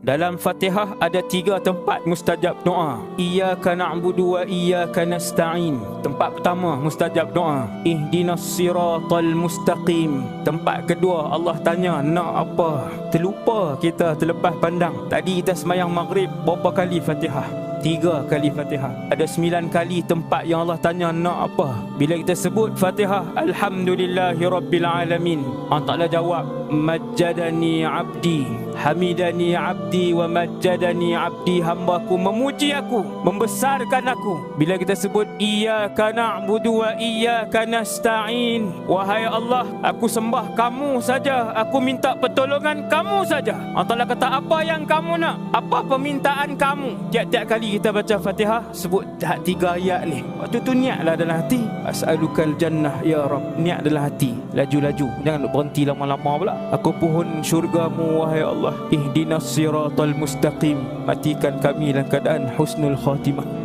Dalam Fatihah ada tiga tempat mustajab doa. Iyyaka na'budu wa iyyaka nasta'in. Tempat pertama mustajab doa. Ihdinas siratal mustaqim. Tempat kedua Allah tanya nak apa? Terlupa kita terlepas pandang. Tadi kita semayang maghrib berapa kali Fatihah? Tiga kali Fatihah Ada sembilan kali tempat yang Allah tanya nak apa Bila kita sebut Fatihah Alhamdulillahi Rabbil Alamin Allah Ta'ala jawab Majjadani abdi Hamidani abdi wa majjadani abdi Hambaku memuji aku Membesarkan aku Bila kita sebut Iyaka na'budu wa iyaka nasta'in Wahai Allah Aku sembah kamu saja Aku minta pertolongan kamu saja Allah kata apa yang kamu nak Apa permintaan kamu Tiap-tiap kali kita baca Fatihah sebut dah tiga ayat ni. Waktu tu niatlah dalam hati. As'alukal jannah ya Rab. Niat dalam hati. Laju-laju. Jangan berhenti lama-lama pula. Aku pohon syurgamu wahai Ihdinas siratal mustaqim. Matikan kami dalam keadaan husnul khatimah.